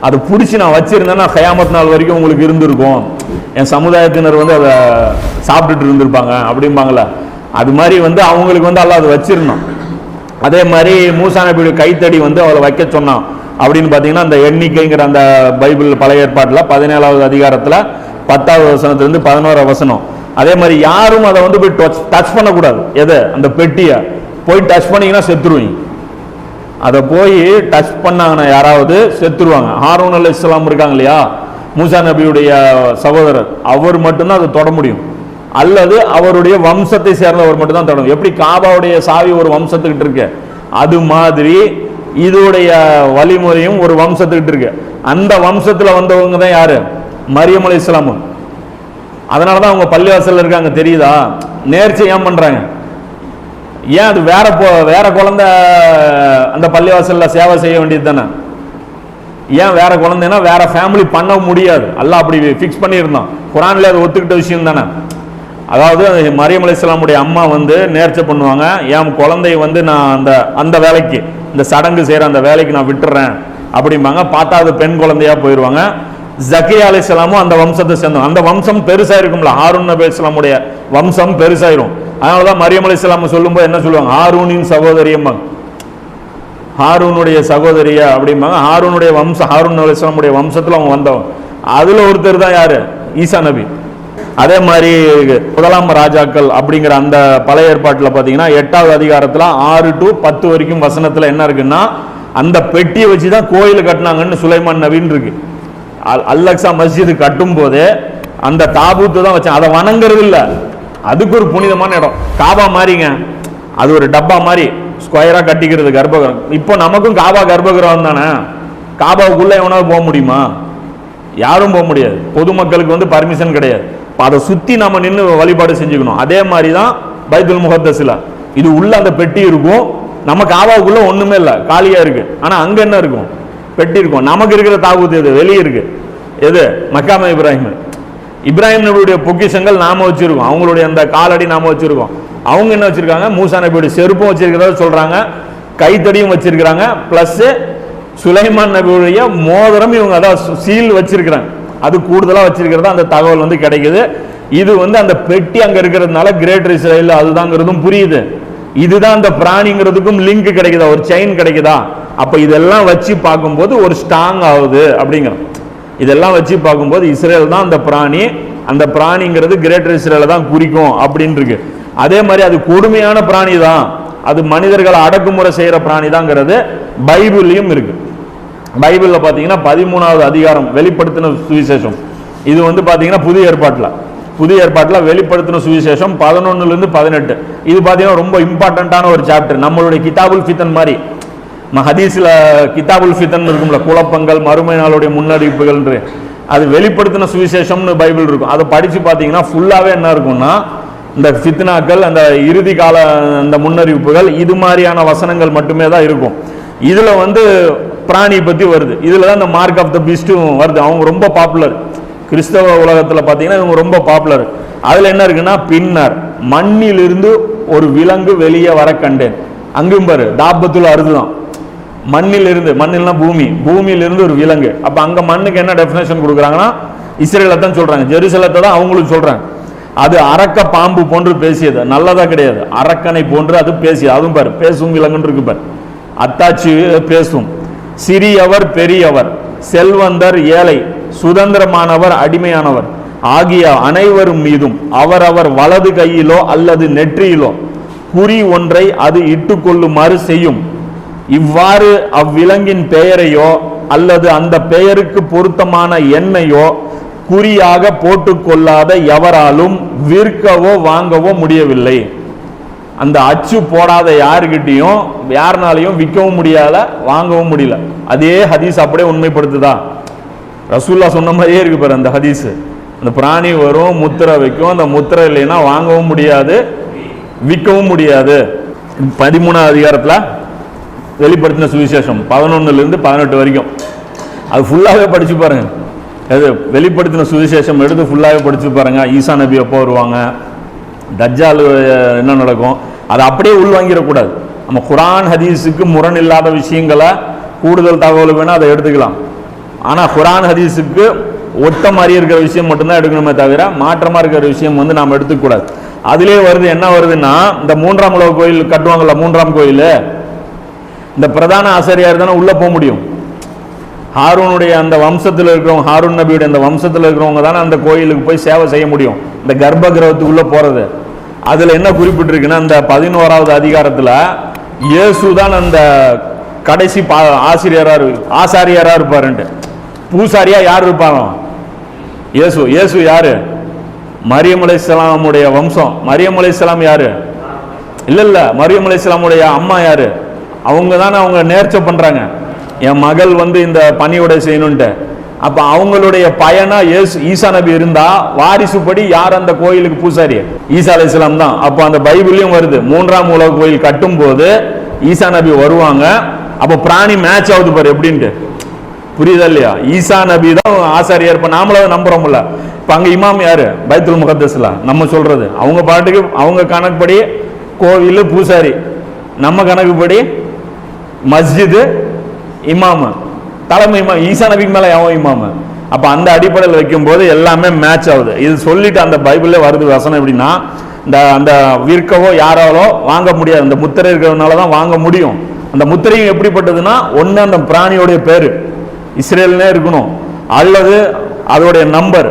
அதை பிடிச்சி நான் வச்சிருந்தேன்னா ஹயாமத் நாள் வரைக்கும் உங்களுக்கு இருந்திருக்கும். என் சமுதாயத்தினர் வந்து அதை சாப்பிட்டுட்டு இருந்திருப்பாங்க அப்படிம்பாங்களே அது மாதிரி வந்து அவங்களுக்கு வந்து அல்ல அது வச்சிருந்தோம் அதே மாதிரி மூசா நபியுடைய கைத்தடி வந்து அவளை வைக்க சொன்னான். அப்படின்னு பார்த்தீங்கன்னா அந்த எண்ணிக்கைங்கிற அந்த பைபிள் பழைய ஏற்பாட்டில் பதினேழாவது அதிகாரத்தில் பத்தாவது வசனத்துலேருந்து பதினோராவது வசனம். அதே மாதிரி யாரும் அதை வந்து போய் டச் டச் பண்ணக்கூடாது. எதை? அந்த பெட்டியை. போய் டச் பண்ணிங்கன்னா செத்துருவீங்க. அதை போய் டச் பண்ணாங்கன்னா யாராவது செத்துருவாங்க. ஹாரூன் அலி இஸ்லாம் இருக்காங்க இல்லையா? மூசா நபியுடைய சகோதரர். அவர் மட்டும்தான் அதை தொட முடியும். அல்லது அவருடைய வம்சத்தை சேர்ந்தவர் மட்டும்தான் தொடங்கும் எப்படி காபாவுடைய சாவி ஒரு வம்சத்துக்கிட்டு இருக்கு? அது மாதிரி இதோடைய வழிமுறையும் ஒரு வம்சத்துக்கிட்டு இருக்கு. அந்த வம்சத்தில் வந்தவங்க தான் யாரு? மரியம் அலி இஸ்லாமும் அதனால தான் அவங்க பள்ளிவாசல்ல இருக்காங்க. தெரியுதா? நேர்ச்சி ஏன் பண்ணுறாங்க ஏன் அது வேற போ வேற குழந்தை அந்த பள்ளிவாசலில் சேவை செய்ய வேண்டியது தானே ஏன் வேற குழந்தைன்னா வேற ஃபேமிலி பண்ண முடியாது. அல்ல அப்படி ஃபிக்ஸ் பண்ணியிருந்தோம் குரான்ல அது ஒத்துக்கிட்ட விஷயம் தானே அதாவது மரியம் அலிஸ்லாமுடைய அம்மா வந்து நேர்ச்சை பண்ணுவாங்க. என் குழந்தைய வந்து நான் அந்த அந்த வேலைக்கு இந்த சடங்கு செய்கிற அந்த வேலைக்கு நான் விட்டுறேன் அப்படிம்பாங்க. பார்த்தா அது பெண் குழந்தையா போயிடுவாங்க ஜக்கியா அலிஸ்லாமும் அந்த வம்சத்தை சேர்ந்தோம் அந்த வம்சம் பெருசாக இருக்கும்ல ஹாரூன் நபி இஸ்லாமுடைய வம்சம் பெருசாயிரும். அதனால தான் மரியம் அலைஹிஸ்ஸலாம் சொல்லும்போது என்ன சொல்லுவாங்க? ஹாரூனின் சகோதரியம்பாங்க ஹாரூனுடைய சகோதரியா அப்படிம்பாங்க. ஹாரூனுடைய வம்சம் ஹாரூன் அலிஸ்லாமுடைய வம்சத்தில் அவங்க வந்தவங்க. அதில் ஒருத்தர் தான் யார்? ஈசா நபி. அதே மாதிரி முதலாம் ராஜாக்கள் அப்படிங்கிற அந்த பழைய ஏற்பாட்டில் பார்த்தீங்கன்னா எட்டாவது அதிகாரத்தில் ஆறு டு பத்து வரைக்கும் வசனத்தில் என்ன இருக்குன்னா அந்த பெட்டியை வச்சு தான் கோயில் கட்டினாங்கன்னு சுலைமான் நபின்னு இருக்கு. அல்- அல்லக்ஸா மஸ்ஜிது கட்டும் போது அந்த தாபூத்து தான் வச்சாங்க. அதை வணங்குறது இல்லை அதுக்கு ஒரு புனிதமான இடம். காபா மாதிரிங்க அது ஒரு டப்பா மாதிரி ஸ்கொயராக கட்டிக்கிறது கர்ப்பகிரகம் இப்போ நமக்கும் காபா கர்ப்பகிரகம் தானே? காபாவுக்குள்ள எவனாவது போக முடியுமா? யாரும் போக முடியாது. பொதுமக்களுக்கு வந்து பர்மிஷன் கிடையாது. இப்போ அதை சுற்றி நம்ம நின்று வழிபாடு செஞ்சுக்கணும். அதே மாதிரி தான் பைத்துல் முகத்தசில. இது உள்ள அந்த பெட்டி இருக்கும். நம்ம காபாவுக்குள்ள ஒன்றுமே இல்லை. காலியாக இருக்கு. ஆனால் அங்கே என்ன இருக்கும்? பெட்டி இருக்கும். நமக்கு இருக்கிற தாபூத் எது? வெளியே இருக்கு. எது? மக்காம இப்ராஹிம். இப்ராஹிம் நபியுடைய பொக்கிஷங்கள் நாம வச்சிருக்கோம். அவங்களுடைய அந்த காலடி நாம வச்சிருக்கோம். அவங்க என்ன வச்சிருக்காங்க? மூசா நபியுடைய செருப்பும் வச்சிருக்கிறதா சொல்றாங்க. கைத்தடியும் வச்சிருக்கிறாங்க. பிளஸ் சுலைமான் நபியுடைய மோதிரம் இவங்க அதான் சீல் வச்சிருக்கிறாங்க. அது கூடுதலாக வச்சிருக்கிறதா அந்த தகவல் வந்து கிடைக்குது. இது வந்து அந்த பெட்டி அங்கே இருக்கிறதுனால கிரேட்டர் இஸ்ரேல் அதுதாங்கிறதும் புரியுது. இதுதான் அந்த பிராணிங்கிறதுக்கும் லிங்க் கிடைக்குதா? ஒரு செயின் கிடைக்குதா? அப்போ இதெல்லாம் வச்சு பார்க்கும்போது ஒரு ஸ்ட்ராங் ஆகுது அப்படிங்கிறோம். இதெல்லாம் வச்சு பார்க்கும்போது இஸ்ரேல் தான் அந்த பிராணி அந்த பிராணிங்கிறது கிரேட்டர் இஸ்ரேலை தான் குறிக்கும் அப்படின்னு இருக்கு அதே மாதிரி அது கொடுமையான பிராணி தான். அது மனிதர்களை அடக்குமுறை செய்யற பிராணி தாங்கிறது பைபிள்லையும் இருக்கு. பைபிளில் பார்த்தீங்கன்னா பதிமூணாவது அதிகாரம் வெளிப்படுத்தின சுவிசேஷம். இது வந்து பார்த்தீங்கன்னா புதிய ஏற்பாட்டில். புதிய ஏற்பாட்டில் வெளிப்படுத்தின சுவிசேஷம் பதினொன்னுலேருந்து பதினெட்டு. இது பார்த்தீங்கன்னா ரொம்ப இம்பார்ட்டண்ட்டான ஒரு சாப்டர் நம்மளுடைய கிதாபுல் ஃபித்தன் மாதிரி ஹதீஸில் கிதாபுல் ஃபித்தன் இருக்கும்ல குழப்பங்கள் மறுமை நாளுடைய முன்னறிவிப்புகள் அது வெளிப்படுத்தின சுவிசேஷம்னு பைபிள் இருக்கும். அதை படித்து பார்த்தீங்கன்னா ஃபுல்லாகவே என்ன இருக்கும்னா இந்த ஃபித்னாக்கள் அந்த இறுதி கால அந்த முன்னறிவிப்புகள் இது மாதிரியான வசனங்கள் மட்டுமே தான் இருக்கும். இதில் வந்து பிராணியை பற்றி வருது. இதில் தான் இந்த மார்க் ஆஃப் த பீஸ்டும் வருது. அவங்க ரொம்ப பாப்புலர் கிறிஸ்தவ உலகத்தில் பார்த்தீங்கன்னா இவங்க ரொம்ப பாப்புலர் அதில் என்ன இருக்குன்னா பின்னர் மண்ணிலிருந்து ஒரு விலங்கு வெளியே வர கண்டேன். அங்கும் பாரு தாபத்துல அறுதுதான் மண்ணில் இருந்து மண்ணில்னா பூமி பூமியிலிருந்து ஒரு விலங்கு. அப்போ அங்கே மண்ணுக்கு என்ன டெஃபினேஷன் கொடுக்குறாங்கன்னா இஸ்ரேலை தான் சொல்கிறாங்க ஜெருசலத்தை தான் அவங்களும் சொல்கிறாங்க அது அரக்க பாம்பு போன்று பேசியது. நல்லதாக கிடையாது. அரக்கனை போன்று அது பேசியது. அதுவும் பாரு பேசும் விலங்குன்னு இருக்கு பாரு. அத்தாச்சி பேசும். சிறியவர் பெரியவர் செல்வந்தர் ஏழை சுதந்திரமானவர் அடிமையானவர். ஆகிய அனைவரும் மீதும் அவரவர் வலது கையிலோ அல்லது நெற்றியிலோ குறி ஒன்றை அது இட்டுக்கொள்ளுமாறு செய்யும். இவ்வாறு அவ்விலங்கின் பெயரையோ அல்லது அந்த பெயருக்கு பொருத்தமான எண்ணையோ குறியாக போட்டுக்கொள்ளாத எவராலும் விற்கவோ வாங்கவோ முடியவில்லை. அந்த அச்சு போடாத யாருக்கிட்டையும் யாருனாலையும் விற்கவும் முடியாத வாங்கவும் முடியல. அதே ஹதீஸ் அப்படியே உண்மைப்படுத்துதா? ரசூல்லா சொன்ன மாதிரியே இருக்கு பாரு அந்த ஹதீஸ். அந்த பிராணி வரும் முத்திரை வைக்கும் அந்த முத்திரை இல்லைன்னா வாங்கவும் முடியாது விற்கவும் முடியாது. பதிமூணாவது அதிகாரத்தில் வெளிப்படுத்தின சுவிசேஷம் பதினொன்னுலேருந்து பதினெட்டு வரைக்கும். அது ஃபுல்லாகவே படித்து பாருங்க. அது வெளிப்படுத்தின சுவிசேஷம் எடுத்து ஃபுல்லாகவே படித்து பாருங்க. ஈசா நபி எப்போ வருவாங்க? தஜ்ஜால் என்ன நடக்கும்? அதை அப்படியே உள்வாங்கிடக்கூடாது நம்ம குரான் ஹதீஸுக்கு முரண் இல்லாத விஷயங்களை கூடுதல் தகவல் வேணால் அதை எடுத்துக்கலாம். ஆனால் குரான் ஹதீஸுக்கு ஒட்ட மாதிரி இருக்கிற விஷயம் மட்டும்தான் எடுக்கணுமே தவிர மாற்றமாக இருக்கிற விஷயம் வந்து நாம் எடுத்துக்கூடாது அதிலே வருது என்ன வருதுன்னா இந்த மூன்றாம் உலக கோயில் கட்டுவாங்கள்ல மூன்றாம் கோயில்? இந்த பிரதான ஆசிரியர் தானே உள்ளே போக முடியும்? ஹாரூனுடைய அந்த வம்சத்தில் இருக்கிறவங்க ஹாரூன் நபியுடைய அந்த வம்சத்தில் இருக்கிறவங்க தானே அந்த கோயிலுக்கு போய் சேவை செய்ய முடியும். இந்த கர்ப்ப கிரகத்துக்குள்ளே போகிறது அதில் என்ன குறிப்பிட்டிருக்குன்னா அந்த பதினோராவது அதிகாரத்தில் இயேசு தான் அந்த கடைசி பா ஆசிரியராக ஆசாரியராக இருப்பாருன்ட்டு. பூசாரியா யார் இருப்பாங்க? இயேசு. இயேசு யாரு? மரியம் அலைஹிஸ்ஸலாமுடைய வம்சம். மரியம் அலைஹிஸ்ஸலாம் யாரு? இல்ல இல்ல. மரியம் அலைஹிஸ்ஸலாமுடைய அம்மா யாரு? அவங்க தானே அவங்க நேர்ச்சை பண்ணுறாங்க என் மகள் வந்து இந்த பணியோட செய்யணுன்ட்டு. அப்போ அவங்களுடைய பயனா இயேசு ஈசா நபி இருந்தா வாரிசுப்படி யார் அந்த கோயிலுக்கு பூசாரி? ஈசா இஸ்லாம் தான். அப்போ அந்த பைபிள்லயும் வருது. மூன்றாம் உலக கோயில் கட்டும் போது ஈசா நபி வருவாங்க. அப்போ பிராணி மேட்ச் ஆகுது பாரு எப்படின்ட்டு. புரியுதா இல்லையா? ஈசா நபி தான் ஆசாரியார் இப்போ நாமளும் நம்புறோம்ல. இப்போ அங்கே இமாம் யாரு? பைத்துல் முகத்தஸ்ல. நம்ம சொல்றது. அவங்க பாட்டுக்கு அவங்க கணக்குப்படி கோவில் பூசாரி. நம்ம கணக்குப்படி மஸ்ஜிது இமாமு. தலைமை இமாம் ஈசா நபிக்கு மேலே எவன் இமாமு. அப்போ அந்த அடிப்படையில் வைக்கும்போது எல்லாமே மேட்ச் ஆகுது. இது சொல்லிட்டு அந்த பைபிளில் வருது வசனம் எப்படின்னா இந்த அந்த விற்கவோ யாராலோ வாங்க முடியாது. அந்த முத்திரை இருக்கிறதுனால தான் வாங்க முடியும். அந்த முத்திரையும் எப்படிப்பட்டதுன்னா ஒன்று அந்த பிராணியோடைய பேர். இஸ்ரேல்னே இருக்கணும். அல்லது அதோடைய நம்பர்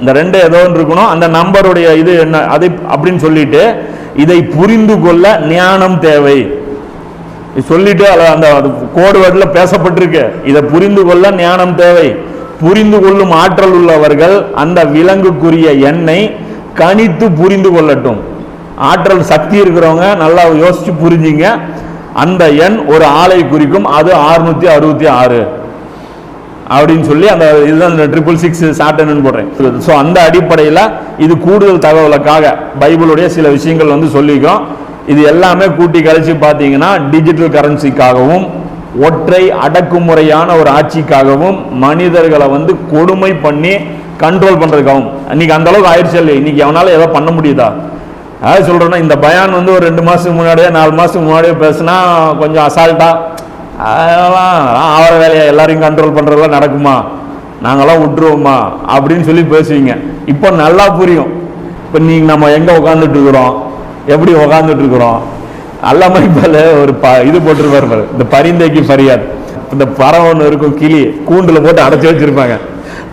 இந்த ரெண்டு ஏதோ ஒன்று இருக்கணும். அந்த நம்பருடைய இது என்ன அது அப்படின்னு சொல்லிட்டு இதை புரிந்து கொள்ள ஞானம் தேவை. சொல்லிட்டு அந்த கோடு வேர்டில் பேசப்பட்டிருக்கு. இதை புரிந்து கொள்ள ஞானம் தேவை. புரிந்து கொள்ளும் ஆற்றல் உள்ளவர்கள் அந்த விலங்குக்குரிய எண்ணை கணித்து புரிந்து கொள்ளட்டும். ஆற்றல் சக்தி இருக்கிறவங்க நல்லா யோசிச்சு புரிஞ்சிங்க. அந்த எண் ஒரு ஆலை குறிக்கும். அது அறுநூத்தி அறுபத்தி ஆறு. அப்படின்னு சொல்லி அந்த இதுதான் இந்த ட்ரிபிள் சிக்ஸ் சாட்டன்னு போடுறேன். ஸோ அந்த அடிப்படையில் இது கூடுதல் தகவலுக்காக பைபிளுடைய சில விஷயங்கள் வந்து சொல்லிக்கிறோம் இது எல்லாமே கூட்டி கழிச்சு பார்த்தீங்கன்னா டிஜிட்டல் கரன்சிக்காகவும் ஒற்றை அடக்குமுறையான ஒரு ஆட்சிக்காகவும் மனிதர்களை வந்து கொடுமை பண்ணி கண்ட்ரோல் பண்ணுறதுக்காகவும் இன்னைக்கு அந்த அளவுக்கு ஆயிடுச்சு இல்லை இன்னைக்கு அவனால ஏதோ பண்ண முடியுதா? அதாவது சொல்றேன்னா இந்த பயான் வந்து ஒரு ரெண்டு மாசத்துக்கு முன்னாடியே நாலு மாசத்துக்கு முன்னாடியே பேசுனா கொஞ்சம் அசால்ட்டா அதெல்லாம் ஆவர வேலையை? எல்லாரையும் கண்ட்ரோல் பண்ணுறதுலாம் நடக்குமா? நாங்களாம் விட்டுருவோமா? அப்படின்னு சொல்லி பேசுவீங்க. இப்போ நல்லா புரியும். இப்போ நீங்கள் நம்ம எங்கே உட்காந்துட்டு இருக்கிறோம்? எப்படி உட்காந்துட்டு இருக்கிறோம் அல்லாம ஒரு ப இது போட்டிருப்பார் பாரு. இந்த பரிந்தைக்கு பரியாது இந்த பறவை ஒன்று இருக்கும் கிளி கூண்டில் போட்டு அடைச்சி வச்சிருப்பாங்க.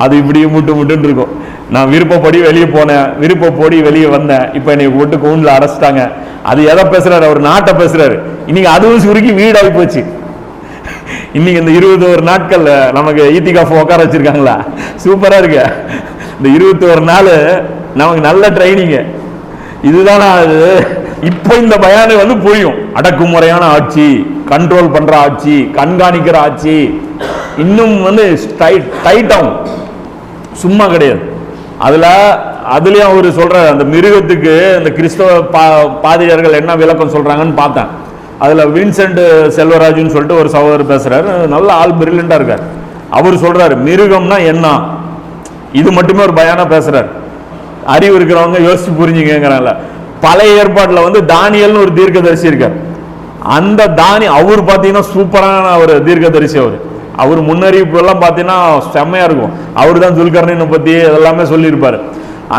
அது இப்படியும் முட்டு முட்டுன்னு இருக்கும். நான் விருப்பப்படி வெளியே போனேன். விருப்பப்படி வெளியே வந்தேன். இப்போ என்னை போட்டு கூண்டில் அடைச்சிட்டாங்க. அது எதை பேசுறாரு? அவர் நாட்டை பேசுறாரு. இன்னைக்கு அதுவும் சுருக்கி வீடாகி போச்சு. இன்னைக்கு இந்த இருபது ஒரு நாட்கள் நமக்கு ஈத்திகாஃப் உட்கார வச்சிருக்காங்களா? சூப்பரா இருக்கு. இந்த இருபத்தி ஒரு நாள் நமக்கு நல்ல ட்ரைனிங்கு இதுதான் அது? இப்போ இந்த பயானை வந்து புரியும். அடக்குமுறையான ஆட்சி கண்ட்ரோல் பண்ற ஆட்சி கண்காணிக்கிற ஆட்சி. இன்னும் வந்து டைட் ஆகும் சும்மா கிடையாது. அதுல அதுலயும் அவர் சொல்ற அந்த மிருகத்துக்கு இந்த கிறிஸ்தவ பா பாதிரியார்கள் என்ன விளக்கம் சொல்றாங்கன்னு பார்த்தேன். அதுல வின்சென்ட் செல்வராஜுன்னு சொல்லிட்டு ஒரு சகோதரர் பேசுறாரு. நல்ல ஆள் பிரில்லண்டா இருக்கார். அவர் சொல்றாரு மிருகம்னா என்ன? இது மட்டுமே ஒரு பயானா பேசுறாரு. அறிவு இருக்கிறவங்க யோசிச்சு புரிஞ்சுக்கங்கிறாங்கள பழைய ஏற்பாட்டில் வந்து தானியல்னு ஒரு தீர்க்கதரிசி இருக்கார். அந்த தானி அவர் பார்த்தீங்கன்னா சூப்பரான ஒரு தீர்க்கதரிசி அவர். அவர் முன்னறிவிப்பு எல்லாம் பார்த்தீங்கன்னா செம்மையாக இருக்கும். அவர் தான் துல்கர்ணினை பற்றி இதெல்லாமே சொல்லியிருப்பார்.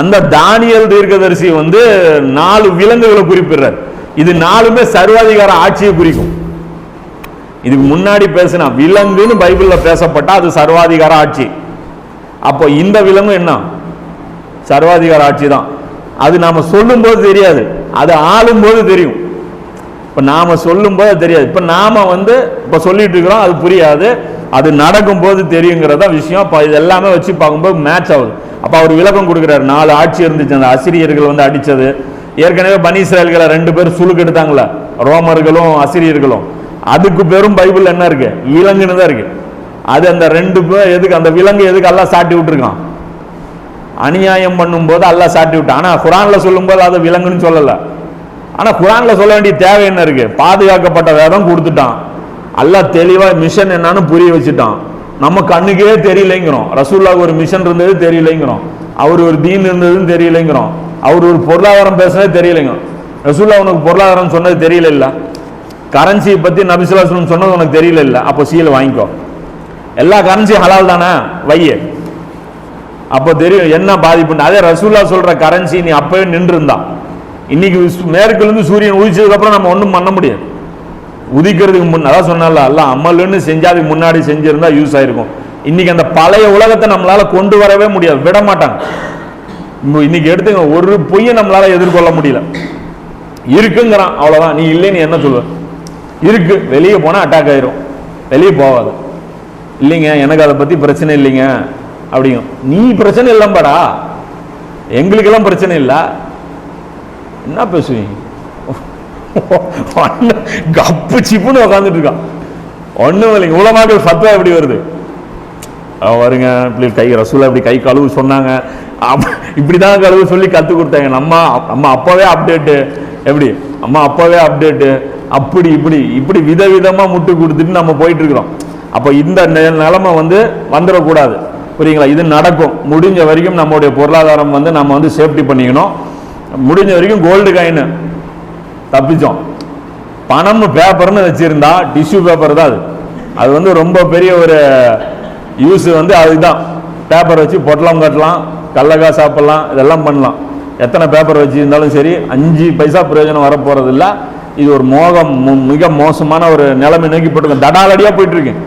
அந்த தானியல் தீர்க்கதரிசி வந்து நாலு விலங்குகளை குறிப்பிடுறார். இது நாலுமே சர்வாதிகார ஆட்சியை குறிக்கும். இதுக்கு முன்னாடி பேசினா விலங்குன்னு பைபிளில் பேசப்பட்டா அது சர்வாதிகார ஆட்சி. அப்போ இந்த விலங்கு என்ன? சர்வாதிகார ஆட்சி தான். அது நாம சொல்லும்போது தெரியாது. அது ஆளும்போது தெரியும். இப்ப நாம சொல்லும்போது தெரியாது. இப்ப நாம வந்து இப்ப சொல்லிட்டு இருக்கிறோம் அது புரியாது. அது நடக்கும்போது தெரியுங்கிறதா விஷயம். இப்போ இது எல்லாமே வச்சு பார்க்கும்போது மேட்ச் ஆகுது. அப்ப அவர் விளக்கம் கொடுக்குறாரு. நாலு ஆட்சி இருந்துச்சு. அந்த அசிரியர்கள் வந்து அடிச்சது. ஏற்கனவே பனி இஸ்ரேல்களை ரெண்டு பேர் சுழுக்கு எடுத்தாங்களா ரோமர்களும் அசிரியர்களும். அதுக்கு பெரும் பைபிள் என்ன இருக்கு? விலங்குன்னு தான் இருக்கு. அது அந்த ரெண்டு பேர் எதுக்கு அந்த விலங்கு எதுக்கு எல்லாம் சாட்டி விட்டுருக்கான்? அநியாயம் பண்ணும்போது அல்லாஹ் சாட்டி விட்டான். ஆனால் குரானில் சொல்லும்போது அதை விலங்குன்னு சொல்லலை. ஆனால் குரானில் சொல்ல வேண்டிய தேவை என்ன இருக்கு? பாதுகாக்கப்பட்ட வேதம் கொடுத்துட்டான். அல்லாஹ் தெளிவாக மிஷன் என்னன்னு புரிய வச்சுட்டான். நம்ம கண்ணுக்கே தெரியலைங்கிறோம். ரசூல்லாவுக்கு ஒரு மிஷன் இருந்தது தெரியலைங்கிறோம். அவர் ஒரு தீன் இருந்ததுன்னு தெரியலைங்கிறோம். அவர் ஒரு பொருளாதாரம் பேசுனதே தெரியலைங்க ரசூல்லா உனக்கு பொருளாதாரம் சொன்னது தெரியல இல்லை கரன்சியை பற்றி நபிசுல்லா சொன்னது உனக்கு தெரியல இல்லை அப்போ சீலை வாங்கிக்கோ. எல்லா கரன்சியும் ஹலால் தானே? வையே. அப்போ தெரியும் என்ன பாதிப்புன்னு. அதே ரசூல்லா சொல்ற கரன்சி நீ அப்பவே நின்று இருந்தான் இன்னைக்கு மேற்குலேருந்து இருந்து சூரியன் உதிச்சதுக்கு அப்புறம் நம்ம ஒன்றும் பண்ண முடியாது. உதிக்கிறதுக்கு முன் அதான் சொன்னல அல்ல அமலுன்னு செஞ்சா அதுக்கு முன்னாடி செஞ்சிருந்தா யூஸ் ஆயிருக்கும். இன்னைக்கு அந்த பழைய உலகத்தை நம்மளால கொண்டு வரவே முடியாது விட மாட்டாங்க. இன்னைக்கு எடுத்துங்க ஒரு பொய்யை நம்மளால எதிர்கொள்ள முடியல. இருக்குங்கிறான் அவ்வளவுதான். நீ இல்லைன்னு என்ன சொல்லுவ? இருக்கு. வெளியே போனா அட்டாக் ஆயிரும். வெளியே போகாது. இல்லைங்க எனக்கு அதை பத்தி பிரச்சனை இல்லைங்க. அப்படியும். நீ பிரச்சனை இல்லம்பாடா. எங்களுக்கெல்லாம் பிரச்சனை இல்லை. என்ன பேசுவீங்க? கப்பு சிப்புன்னு உட்காந்துட்டு இருக்கான். ஒண்ணும் இல்லைங்க உலமாக்கள் சத்தம் எப்படி வருது? வருங்க. இப்படி கை ரசூலா இப்படி கை கழுவு சொன்னாங்க. இப்படி இப்படிதான் கழுவு சொல்லி கத்து கொடுத்தாங்க. நம்ம நம்ம அப்பவே அப்டேட்டு எப்படி? அம்மா அப்பவே அப்டேட்டு அப்படி இப்படி இப்படி விதவிதமாக முட்டு கொடுத்துட்டு நம்ம போயிட்டு இருக்கிறோம். அப்போ இந்த நிலைமை வந்து வந்துடக்கூடாது. புரியுங்களா? இது நடக்கும். முடிஞ்ச வரைக்கும் நம்மளுடைய பொருளாதாரம் வந்து நம்ம வந்து சேஃப்டி பண்ணிக்கணும். முடிஞ்ச வரைக்கும் கோல்டு காயின் தப்பிச்சோம். பணம் பேப்பர்னு வச்சுருந்தா டிஷ்யூ பேப்பர் தான் அது. அது வந்து ரொம்ப பெரிய ஒரு யூஸ் வந்து அதுதான். பேப்பர் வச்சு பொட்டலம் கட்டலாம் கடலக்கா சாப்பிட்லாம் இதெல்லாம் பண்ணலாம். எத்தனை பேப்பர் வச்சுருந்தாலும் சரி அஞ்சு பைசா பிரயோஜனம் வரப்போகிறதில்ல இது ஒரு மோகம் மிக மோசமான ஒரு நிலைமை நோக்கி போட்டுருக்கேன் தடாலடியாக போயிட்டுருக்கேன்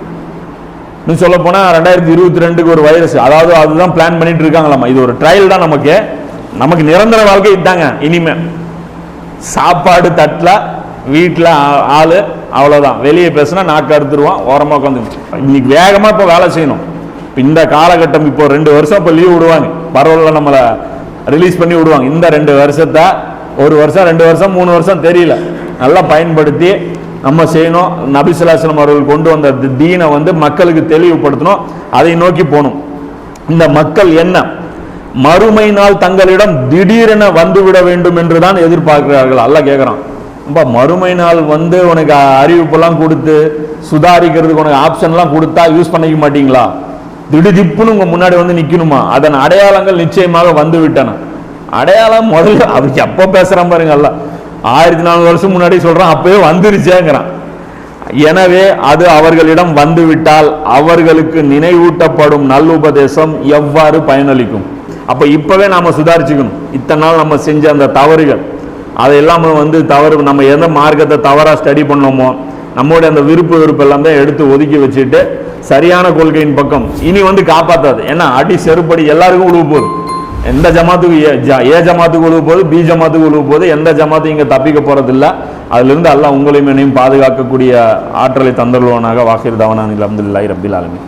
இன்னும் சொல்ல போனால் ரெண்டாயிரத்தி இருபத்தி ரெண்டுக்கு ஒரு வைரஸ் அதாவது அதுதான் பிளான் பண்ணிட்டு இருக்காங்களாமா இது ஒரு ட்ரையல் தான் நமக்கு. நமக்கு நிரந்தர வாழ்க்கை இதாங்க இனிமே சாப்பாடு தட்டில் வீட்டில் ஆள் அவ்வளோதான் வெளியே பேசுனா நாக்கு அறுத்துருவான் ஓரமாக உட்காந்து இன்னைக்கு வேகமாக இப்போ வேலை செய்யணும். இப்போ இந்த காலகட்டம் இப்போ ரெண்டு வருஷம் இப்போ லீவ் விடுவாங்க. பரவாயில்ல நம்மளை ரிலீஸ் பண்ணி விடுவாங்க. இந்த ரெண்டு வருஷத்தை ஒரு வருஷம் ரெண்டு வருஷம் மூணு வருஷம் தெரியல. நல்லா பயன்படுத்தி நம்ம செய்யணும். நபிசுலாசனம் அவர்கள் கொண்டு வந்த தி- தீனை வந்து மக்களுக்கு தெளிவுபடுத்தணும். அதை நோக்கி போகணும். இந்த மக்கள் என்ன? மறுமை நாள் தங்களிடம் திடீரென வந்துவிட வேண்டும் என்றுதான் எதிர்பார்க்கிறார்கள். அல்ல கேட்குறான். ரொம்ப மறுமை நாள் வந்து உனக்கு அறிவிப்பெல்லாம் கொடுத்து சுதாரிக்கிறதுக்கு உனக்கு ஆப்ஷன்லாம் கொடுத்தா யூஸ் பண்ணிக்க மாட்டீங்களா? திடுதிப்புன்னு உங்கள் முன்னாடி வந்து நிற்கணுமா அதன் அடையாளங்கள் நிச்சயமாக வந்து விட்டன அடையாளம் முதல்ல அது எப்போ பேசுகிறான் பாருங்கள்ல ஆயிரத்தி நானூறு வருஷம் முன்னாடி சொல்றான் அப்பவே வந்துருச்சேங்கிறான். எனவே அது அவர்களிடம் வந்துவிட்டால் அவர்களுக்கு நினைவூட்டப்படும் நல்லுபதேசம் எவ்வாறு பயனளிக்கும்? அப்ப இப்பவே நாம சுதாரிச்சுக்கணும். இத்தனை நாள் நம்ம செஞ்ச அந்த தவறுகள் அதையெல்லாம் வந்து தவறு நம்ம எந்த மார்க்கத்தை தவறா ஸ்டடி பண்ணோமோ நம்மளுடைய அந்த விருப்பு விருப்பு எல்லாம் தான் எடுத்து ஒதுக்கி வச்சுட்டு சரியான கொள்கையின் பக்கம் இனி வந்து காப்பாற்றாது ஏன்னா அடி செருப்படி எல்லாருக்கும் உழுவு போகுது எந்த ஜமாத்துக்கு ஏ ஜ- ஜமாத்துக்கு உழுவு போது பி ஜமாத்துக்கு உழுவு போது எந்த ஜமாத்தும் இங்கே தப்பிக்க போகிறதில்ல அதுல எல்லாம் உங்களையும் என்னையும் பாதுகாக்கக்கூடிய ஆற்றலை தந்தருவானாக வாசிர் தவனானில் அப்துல்லாஹி ரபில் ஆலமி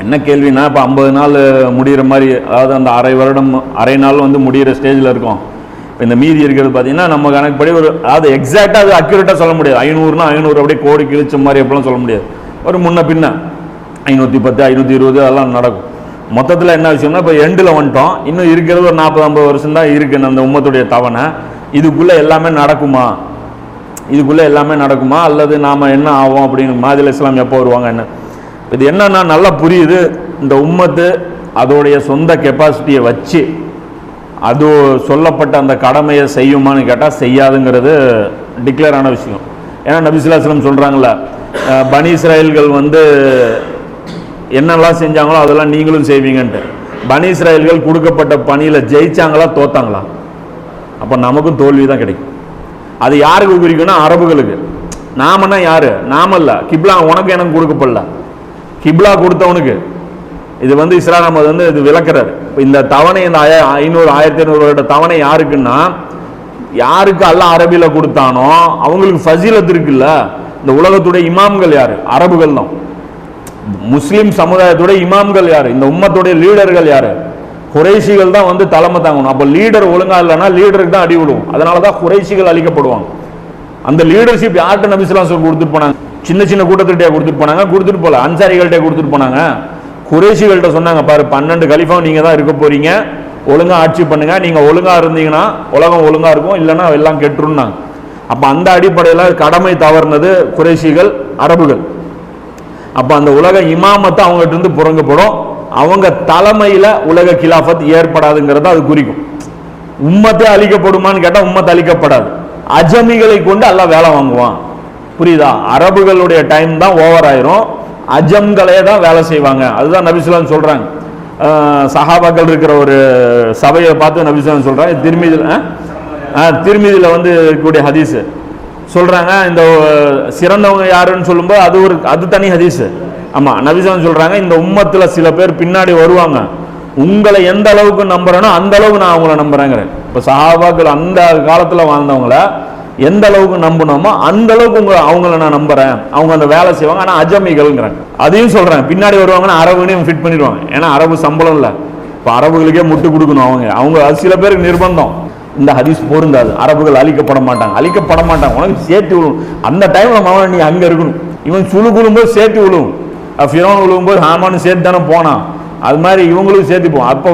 என்ன கேள்வினா இப்போ ஐம்பது நாள் முடிகிற மாதிரி அதாவது அந்த அரை வருடம் அரை நாள் வந்து முடிகிற ஸ்டேஜில் இருக்கும். இப்போ இந்த மீதி இருக்கிறது பார்த்தீங்கன்னா நம்ம கணக்குப்படி ஒரு அதாவது எக்ஸாக்டாக அது அக்யூரேட்டாக சொல்ல முடியாது. ஐநூறுனா ஐநூறு அப்படியே கோடி கிழிச்ச மாதிரி எப்படிலாம் சொல்ல முடியாது. ஒரு முன்ன பின்ன ஐநூற்றி பத்து ஐநூற்றி இருபது அதெல்லாம் நடக்கும். மொத்தத்தில் என்ன விஷயம்னா இப்போ எண்டில் வந்துட்டோம். இன்னும் இருக்கிறது ஒரு நாற்பது ஐம்பது வருஷம் தான் இருக்கு அந்த உம்மத்துடைய தவணை. இதுக்குள்ளே எல்லாமே நடக்குமா? இதுக்குள்ளே எல்லாமே நடக்குமா? அல்லது நாம் என்ன ஆகும் அப்படின்னு மாதில் இஸ்லாம் எப்போ வருவாங்க என்ன இது என்னன்னா நல்லா புரியுது. இந்த உம்மத்து அதோடைய சொந்த கெப்பாசிட்டியை வச்சு அது சொல்லப்பட்ட அந்த கடமையை செய்யுமான்னு கேட்டால் செய்யாதுங்கிறது டிக்ளேர் ஆன விஷயம். ஏன்னா நபிசுல்லாஸ்லம் சொல்கிறாங்களே பனி இஸ்ராயல்கள் வந்து என்னெல்லாம் செஞ்சாங்களோ அதெல்லாம் நீங்களும் செய்வீங்கன்ட்டு. பனி இஸ்ராயல்கள் கொடுக்கப்பட்ட பணியில் ஜெயிச்சாங்களா தோத்தாங்களா? அப்போ நமக்கும் தோல்வி தான் கிடைக்கும். அது யாருக்கு குறிக்கும்னா அரபுகளுக்கு. நாமன்னா யாரு? நாமல்ல. கிப்லா உனக்கு எனக்கு கொடுக்கப்படல. கிப்லா கொடுத்தவனுக்கு. இது வந்து இஸ்ரா அஹமது வந்து இது விளக்குறாரு. இந்த தவணை இந்த ஐநூறு ஆயிரத்தி ஐநூறு வருட தவணை யாருக்குன்னா யாருக்கு அல்லாஹ் அரபியில் கொடுத்தானோ அவங்களுக்கு ஃபசீலத் இருக்குல்ல. இந்த உலகத்துடைய இமாம்கள் யார்? அரபுகள் தான் முஸ்லீம் சமுதாயத்துடைய இமாம்கள் யார்? இந்த உம்மத்துடைய லீடர்கள் யார்? குறைசிகள் தான் வந்து தலைமை தாங்கணும். அப்போ லீடர் ஒழுங்காக இல்லைன்னா லீடருக்கு தான் அடி விடுவோம் அதனால தான் குறைசிகள் அழிக்கப்படுவாங்க. அந்த லீடர்ஷிப் யார்கிட்ட நபிசுலாம் சொல்லி கொடுத்துட்டு போனாங்க? சின்ன சின்ன கூட்டத்திட்டே கொடுத்துட்டு போனாங்க. கொடுத்துட்டு போகல அன்சாரிகள்கிட்ட கொடுத்துட்டு போனாங்க. குறைசிகள்கிட்ட சொன்னாங்க பாரு பன்னெண்டு கலிஃபா நீங்கள் தான் இருக்க போகிறீங்க ஒழுங்காக ஆட்சி பண்ணுங்க. நீங்கள் ஒழுங்காக இருந்தீங்கன்னா உலகம் ஒழுங்காக இருக்கும். இல்லைன்னா எல்லாம் கெட்டுருன்னாங்க அப்போ அந்த அடிப்படையில் கடமை தவறுனது குறைசிகள் அரபுகள். அப்போ அந்த உலக இமாமத்தை அவங்ககிட்ட இருந்து புறங்கப்படும். அவங்க தலைமையில் உலக கிலாஃபத் ஏற்படாதுங்கிறத அது குறிக்கும். உம்மத்தே அழிக்கப்படுமான்னு கேட்டால் உம்மத்தை அழிக்கப்படாது. அஜமிகளை கொண்டு எல்லாம் வேலை வாங்குவான். புரியுதா? அரபுகளுடைய டைம் தான் ஓவர் ஆயிரும். அஜம்களே தான் வேலை செய்வாங்க. அதுதான் நபிசுலாம் சொல்றாங்க. அஹ் சஹாபாக்கள் இருக்கிற ஒரு சபையை பார்த்து நபிசுலாம் சொல்றாங்க. திருமிதில் திருமிதியில் வந்து இருக்கக்கூடிய ஹதீஸ். சொல்கிறாங்க இந்த சிறந்தவங்க யாருன்னு சொல்லும்போது அது ஒரு அது தனி ஹதீஸ். ஆமாம் நபிசுலாம் சொல்கிறாங்க இந்த உம்மத்தில் சில பேர் பின்னாடி வருவாங்க. உங்களை எந்த அளவுக்கு நம்புகிறேனோ அந்த அளவுக்கு நான் அவங்கள நம்புறேங்கிறேன். இப்போ சஹாபாக்கள் அந்த காலத்தில் வாழ்ந்தவங்கள எந்த அளவுக்கு நம்பினோமோ அந்த அளவுக்கு உங்களை அவங்கள நான் நம்புகிறேன் அவங்க அந்த வேலை செய்வாங்க ஆனால் அஜமிகள்ங்கிறாங்க. அதையும் சொல்கிறேன் பின்னாடி வருவாங்கன்னா அரபுனையும் ஃபிட் பண்ணிடுவாங்க. ஏன்னா அரபு சம்பளம் இல்லை. இப்போ அரபுகளுக்கே முட்டு கொடுக்கணும் அவங்க. அவங்க அது சில பேருக்கு நிர்பந்தம். இந்த ஹதீஸ் பொருந்தாது. அரபுகள் அழிக்கப்பட மாட்டாங்க அழிக்கப்பட மாட்டாங்க உனக்கு சேர்த்து விழுவும் அந்த டைமில் மகன் நீ அங்கே இருக்கணும். இவன் சுழு விழும்போது சேர்த்து விழுவும். ஃபிரோன் விழுவும்போது ஹாமான்னு சேர்த்து தானே போனான். அது மாதிரி இவங்களும் சேர்த்து போவோம் அப்போ